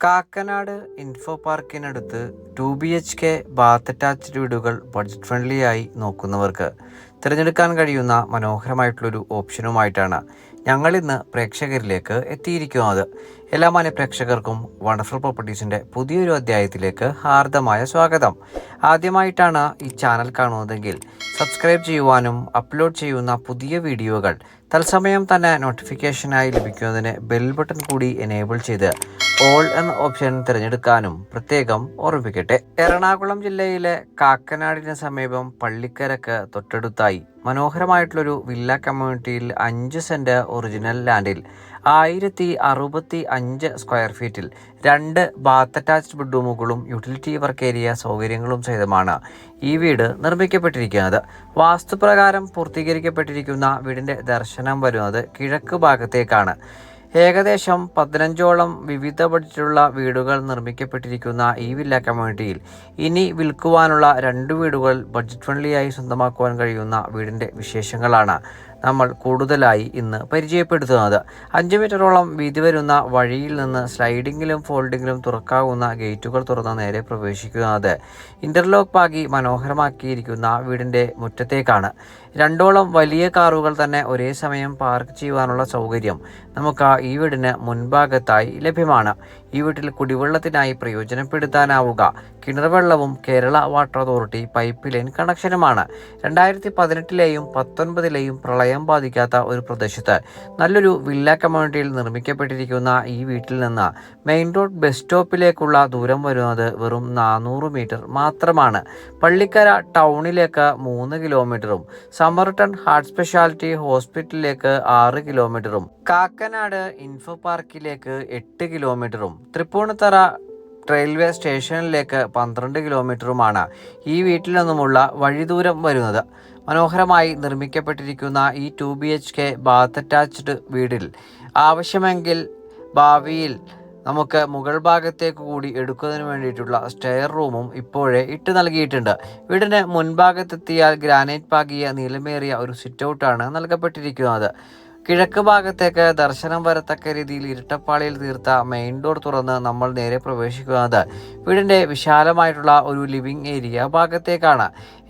Kakkanad info പാർക്കിനടുത്ത് two B H K bath attached വീടുകൾ budget ഫ്രണ്ട്ലിയായി നോക്കുന്നവർക്ക് തിരഞ്ഞെടുക്കാൻ കഴിയുന്ന മനോഹരമായിട്ടുള്ളൊരു ഓപ്ഷനുമായിട്ടാണ് ഞങ്ങൾ ഇന്ന് പ്രേക്ഷകരിലേക്ക് എത്തിയിരിക്കുന്നത് എല്ലാ മാന്യ പ്രേക്ഷകർക്കും വണ്ടർഫുൾ പ്രോപ്പർട്ടീസിന്റെ പുതിയൊരു അധ്യായത്തിലേക്ക് ഹാർദമായ സ്വാഗതം. ആദ്യമായിട്ടാണ് ഈ ചാനൽ കാണുന്നതെങ്കിൽ സബ്സ്ക്രൈബ് ചെയ്യുവാനും അപ്ലോഡ് ചെയ്യുന്ന പുതിയ വീഡിയോകൾ തത്സമയം തന്നെ നോട്ടിഫിക്കേഷനായി ലഭിക്കുന്നതിന് ബെൽ ബട്ടൺ കൂടി എനേബിൾ ചെയ്ത് ഓൾ എന്ന ഓപ്ഷൻ തിരഞ്ഞെടുക്കാനും പ്രത്യേകം ഓർമ്മിപ്പിക്കട്ടെ. എറണാകുളം ജില്ലയിലെ കാക്കനാടിന് സമീപം പള്ളിക്കരക്ക് തൊട്ടടുത്തായി മനോഹരമായിട്ടുള്ളൊരു വില്ല കമ്മ്യൂണിറ്റിയിൽ അഞ്ച് സെന്റ് ഒറിജിനൽ ലാൻഡിൽ ആയിരത്തി അറുപത്തി അഞ്ച് സ്ക്വയർ ഫീറ്റിൽ രണ്ട് ബാത്ത് അറ്റാച്ച്ഡ് ബെഡ്റൂമുകളും യൂട്ടിലിറ്റി വർക്ക് ഏരിയ സൗകര്യങ്ങളും സഹിതമാണ് ഈ വീട് നിർമ്മിക്കപ്പെട്ടിരിക്കുന്നത്. വാസ്തുപ്രകാരം പൂർത്തീകരിക്കപ്പെട്ടിരിക്കുന്ന വീടിന്റെ ദർശനം വരുന്നത് കിഴക്ക് ഭാഗത്തേക്കാണ്. ഏകദേശം പതിനഞ്ചോളം വിവിധ ബഡ്ജറ്റുള്ള വീടുകൾ നിർമ്മിക്കപ്പെട്ടിരിക്കുന്ന ഈ വില്ല കമ്മ്യൂണിറ്റിയിൽ ഇനി വിൽക്കുവാനുള്ള രണ്ട് വീടുകൾ ബഡ്ജറ്റ് ഫ്രണ്ട്ലിയായി സ്വന്തമാക്കുവാൻ കഴിയുന്ന വീടിന്റെ വിശേഷങ്ങളാണ്. നമ്മൾ കൂടുതലായി ഇന്ന് പരിചയപ്പെടുത്തുന്നത്. അഞ്ച് മീറ്ററോളം വീതി വരുന്ന വഴിയിൽ നിന്ന് സ്ലൈഡിങ്ങിലും ഫോൾഡിങ്ങിലും തുറക്കാവുന്ന ഗേറ്റുകൾ തുറന്ന് നേരെ പ്രവേശിക്കുന്നത്. ഇന്റർലോക്ക് പാകി മനോഹരമാക്കിയിരിക്കുന്ന വീടിന്റെ മുറ്റത്തേക്കാണ്. രണ്ടോളം വലിയ കാറുകൾ തന്നെ ഒരേ സമയം പാർക്ക് ചെയ്യുവാനുള്ള സൗകര്യം നമുക്ക് ഈ വീടിന് മുൻഭാഗത്തായി ലഭ്യമാണ്. ഈ വീട്ടിൽ കുടിവെള്ളത്തിനായി പ്രയോജനപ്പെടുത്താനാവുക. കിണർ വെള്ളവും Kerala water authority pipe line കണക്ഷനുമാണ്. രണ്ടായിരത്തി പതിനെട്ടിലെയും പത്തൊൻപതിലെയും പ്രളയം ബാധിക്കാത്ത ഒരു പ്രദേശത്ത് നല്ലൊരു വില്ല കമ്മ്യൂണിറ്റിയിൽ നിർമ്മിക്കപ്പെട്ടിരിക്കുന്ന ഈ വീട്ടിൽ നിന്ന് മെയിൻ റോഡ് ബസ് സ്റ്റോപ്പിലേക്കുള്ള ദൂരം വരുന്നത് വെറും നാനൂറ് മീറ്റർ മാത്രമാണ്. പള്ളിക്കര ടൗണിലേക്ക് മൂന്ന് കിലോമീറ്ററും സമർട്ടൺ ഹാർട്ട് സ്പെഷ്യാലിറ്റി ഹോസ്പിറ്റലിലേക്ക് ആറ് കിലോമീറ്ററും കാക്കനാട് ഇൻഫോ പാർക്കിലേക്ക് എട്ട് കിലോമീറ്ററും തൃപ്പൂണിത്തറ റെയിൽവേ സ്റ്റേഷനിലേക്ക് പന്ത്രണ്ട് കിലോമീറ്ററുമാണ് ഈ വീട്ടിൽ നിന്നുമുള്ള വഴിദൂരം വരുന്നത്. മനോഹരമായി നിർമ്മിക്കപ്പെട്ടിരിക്കുന്ന ഈ two B H K bath attached വീടിൽ ആവശ്യമെങ്കിൽ ഭാവിയിൽ നമുക്ക് മുകൾ ഭാഗത്തേക്ക് കൂടി എടുക്കുന്നതിന് വേണ്ടിയിട്ടുള്ള സ്റ്റെയർ റൂമും ഇപ്പോഴേ ഇട്ട് നൽകിയിട്ടുണ്ട്. വീടിന് മുൻഭാഗത്തെത്തിയാൽ ഗ്രാനൈറ്റ് പാകിയ നീലമേറിയ ഒരു സിറ്റ് ഔട്ടാണ് നൽകപ്പെട്ടിരിക്കുന്നത്. കിഴക്ക് ഭാഗത്തേക്ക് ദർശനം വരത്തക്ക രീതിയിൽ ഇരട്ടപ്പാളിയിൽ തീർത്ത മെയിൻ ഡോർ തുറന്ന് നമ്മൾ നേരെ പ്രവേശിക്കുന്നത് വീടിന്റെ വിശാലമായിട്ടുള്ള ഒരു ലിവിംഗ് ഏരിയ ഭാഗത്തേക്കാണ്.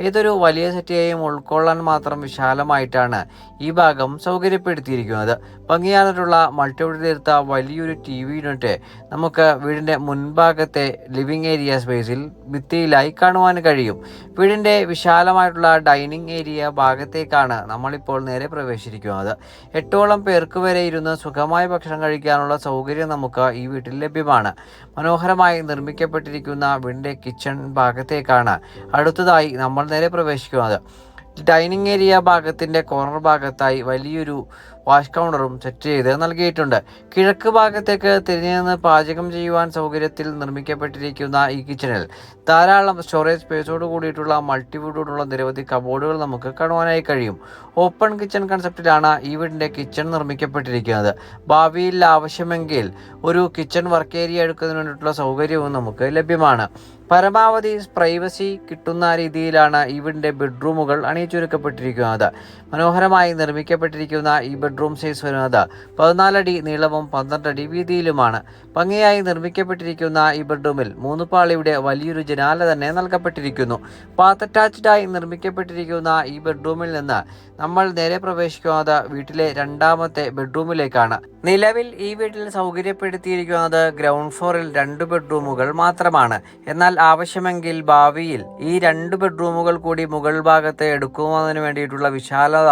ഏതൊരു വലിയ സെറ്റിയെയും ഉൾക്കൊള്ളാൻ മാത്രം വിശാലമായിട്ടാണ് ഈ ഭാഗം സൗകര്യപ്പെടുത്തിയിരിക്കുന്നത്. ഭംഗിയായിട്ടുള്ള മൾട്ടിപ്ലി തീർത്ത വലിയൊരു ടി വി യൂണിറ്റ് നമുക്ക് വീടിന്റെ മുൻഭാഗത്തെ ലിവിംഗ് ഏരിയ സ്പേസിൽ ഭിത്തിയിലായി കാണുവാൻ കഴിയും. വീടിന്റെ വിശാലമായിട്ടുള്ള ഡൈനിങ് ഏരിയ ഭാഗത്തേക്കാണ് നമ്മളിപ്പോൾ നേരെ പ്രവേശിച്ചിരിക്കുന്നത്. എട്ടോളം പേർക്ക് വരെ ഇരുന്ന് സുഖമായി ഭക്ഷണം കഴിക്കാനുള്ള സൗകര്യം നമുക്ക് ഈ വീട്ടിൽ ലഭ്യമാണ്. മനോഹരമായി നിർമ്മിക്കപ്പെട്ടിരിക്കുന്ന വീടിന്റെ കിച്ചൺ ഭാഗത്തേക്കാണ് അടുത്തതായി നമ്മൾ നേരെ പ്രവേശിക്കുന്നത്. ഡൈനിങ് ഏരിയ ഭാഗത്തിന്റെ കോർണർ ഭാഗത്തായി വലിയൊരു വാഷ് കൗണ്ടറും സെറ്റ് ചെയ്ത് നൽകിയിട്ടുണ്ട്. കിഴക്ക് ഭാഗത്തേക്ക് തിരിഞ്ഞു പാചകം ചെയ്യുവാൻ സൗകര്യത്തിൽ നിർമ്മിക്കപ്പെട്ടിരിക്കുന്ന ഈ കിച്ചണിൽ ധാരാളം സ്റ്റോറേജ് സ്പേസോട് കൂടിയിട്ടുള്ള മൾട്ടിവുഡോടുള്ള നിരവധി കബോർഡുകൾ നമുക്ക് കാണുവാനായി കഴിയും. ഓപ്പൺ കിച്ചൺ കൺസെപ്റ്റിലാണ് ഈ വീടിന്റെ കിച്ചൺ നിർമ്മിക്കപ്പെട്ടിരിക്കുന്നത്. ഭാവിയിൽ ആവശ്യമെങ്കിൽ ഒരു കിച്ചൺ വർക്ക് ഏരിയ എടുക്കുന്നതിന് വേണ്ടിയിട്ടുള്ള സൗകര്യവും നമുക്ക് ലഭ്യമാണ്. പരമാവധി പ്രൈവസി കിട്ടുന്ന രീതിയിലാണ് ഈ വീടിന്റെ ബെഡ്റൂമുകൾ അണിയിച്ചൊരുക്കപ്പെട്ടിരിക്കുന്നത്. മനോഹരമായി നിർമ്മിക്കപ്പെട്ടിരിക്കുന്ന ഈ ബെഡ്റൂം സൈസ് വരുന്നത്. പതിനാലടി നീളവും പന്ത്രണ്ടടി വീതിയിലുമാണ്. ഭംഗിയായി നിർമ്മിക്കപ്പെട്ടിരിക്കുന്ന ഈ ബെഡ്റൂമിൽ മൂന്ന് പാളിയുടെ വലിയൊരു ജനാല തന്നെ നൽകപ്പെട്ടിരിക്കുന്നു. പാത്ത് അറ്റാച്ച്ഡായി നിർമ്മിക്കപ്പെട്ടിരിക്കുന്ന ഈ ബെഡ്റൂമിൽ നിന്ന് നമ്മൾ നേരെ പ്രവേശിക്കുന്നത് വീട്ടിലെ രണ്ടാമത്തെ ബെഡ്റൂമിലേക്കാണ്. നിലവിൽ ഈ വീട്ടിൽ സൗകര്യപ്പെടുത്തിയിരിക്കുന്നത് ഗ്രൗണ്ട് ഫ്ലോറിൽ രണ്ട് ബെഡ്റൂമുകൾ മാത്രമാണ്. എന്നാൽ ആവശ്യമെങ്കിൽ ഭാവിയിൽ ഈ രണ്ട് ബെഡ്റൂമുകൾ കൂടി മുകൾ ഭാഗത്ത് എടുക്കുന്നതിന് വേണ്ടിയിട്ടുള്ള വിശാലത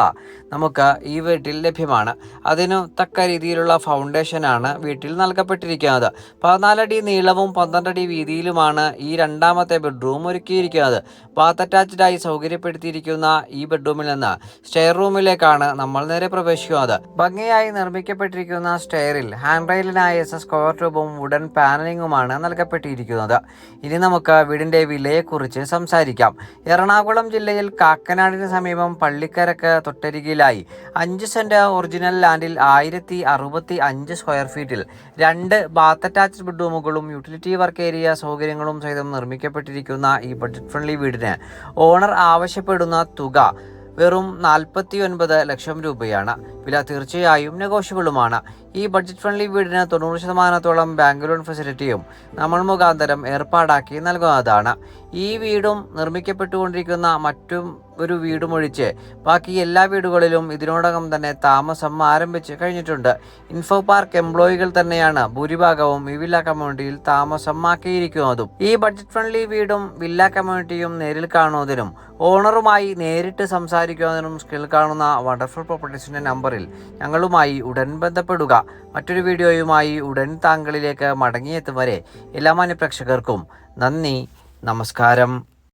നമുക്ക് ഈ വീട്ടിൽ ലഭ്യമാണ് അതിനു തക്ക രീതിയിലുള്ള ഫൗണ്ടേഷനാണ് വീട്ടിൽ നൽകപ്പെട്ടിരിക്കുന്നത്. പതിനാലടി നീളവും പന്ത്രണ്ടടി വീതിയിലുമാണ് ഈ രണ്ടാമത്തെ ബെഡ്റൂം ഒരുക്കിയിരിക്കുന്നത്. ബാത്ത് അറ്റാച്ച്ഡായി സൗകര്യപ്പെടുത്തിയിരിക്കുന്ന ഈ ബെഡ്റൂമിൽ നിന്ന് സ്റ്റെയർ റൂമിലേക്കാണ് നമ്മൾ നേരെ പ്രവേശിക്കുന്നത്. ഭംഗിയായി നിർമ്മിക്കപ്പെട്ടിരിക്കുന്ന സ്റ്റെയറിൽ ഹാൻഡ് റെയിലിനായി സ്ക്വയർ ട്യൂബും വുഡൻ പാനലിംഗുമാണ് നൽകപ്പെട്ടിരിക്കുന്നത്. ഇനി നമുക്ക് വീടിന്റെ വിലയെക്കുറിച്ച് സംസാരിക്കാം. എറണാകുളം ജില്ലയിൽ കാക്കനാടിന് സമീപം പള്ളിക്കരക്ക് തൊട്ടരികിലായി അഞ്ച് സെന്റ് ഒറിജിനൽ ലാൻഡിൽ ആയിരത്തി അറുപത്തി അഞ്ച് സ്ക്വയർ ഫീറ്റിൽ രണ്ട് ബാത്ത് അറ്റാച്ച്ഡ് ബെഡ്റൂമുകളും യൂട്ടിലിറ്റി വർക്ക് ഏരിയ സൗകര്യങ്ങളും സഹിതം നിർമ്മിക്കപ്പെട്ടിരിക്കുന്ന ഈ ബഡ്ജറ്റ് ഫ്രണ്ട്ലി വീടിന് ഓണർ ആവശ്യപ്പെടുന്ന തുക വെറും നാൽപ്പത്തി ഒൻപത് ലക്ഷം രൂപയാണ്. വില തീർച്ചയായും നെഗോഷ്യബിളുമാണ്. ഈ ബഡ്ജറ്റ് ഫ്രണ്ട്ലി വീടിന് തൊണ്ണൂറ് ശതമാനത്തോളം ബാങ്ക് ലോൺ ഫെസിലിറ്റിയും നമ്മൾ മുഖാന്തരം ഏർപ്പാടാക്കി നൽകുന്നതാണ്. ഈ വീടും നിർമ്മിക്കപ്പെട്ടുകൊണ്ടിരിക്കുന്ന മറ്റും ഒരു വീടും ഒഴിച്ച് ബാക്കി എല്ലാ വീടുകളിലും ഇതിനോടകം തന്നെ താമസം ആരംഭിച്ച് കഴിഞ്ഞിട്ടുണ്ട്. ഇൻഫോ പാർക്ക് എംപ്ലോയികൾ തന്നെയാണ് ഭൂരിഭാഗവും ഈ വില്ല കമ്മ്യൂണിറ്റിയിൽ താമസം ആക്കിയിരിക്കുന്നതും ഈ ബഡ്ജറ്റ് ഫ്രണ്ട്ലി വീടും വില്ല കമ്മ്യൂണിറ്റിയും നേരിൽ കാണുന്നതിനും ഓണറുമായി നേരിട്ട് സംസാരിക്കുന്നതിനും സ്കിൽ കാണുന്ന വണ്ടർഫുൾ പ്രോപ്പർട്ടീസിന്റെ നമ്പറിൽ ഞങ്ങളുമായി ഉടൻ ബന്ധപ്പെടുക. മറ്റൊരു വീഡിയോയുമായി ഉടൻ താങ്കളിലേക്ക് മടങ്ങിയെത്തും വരെ എല്ലാ മാന്യപ്രേക്ഷകർക്കും നന്ദി നമസ്കാരം.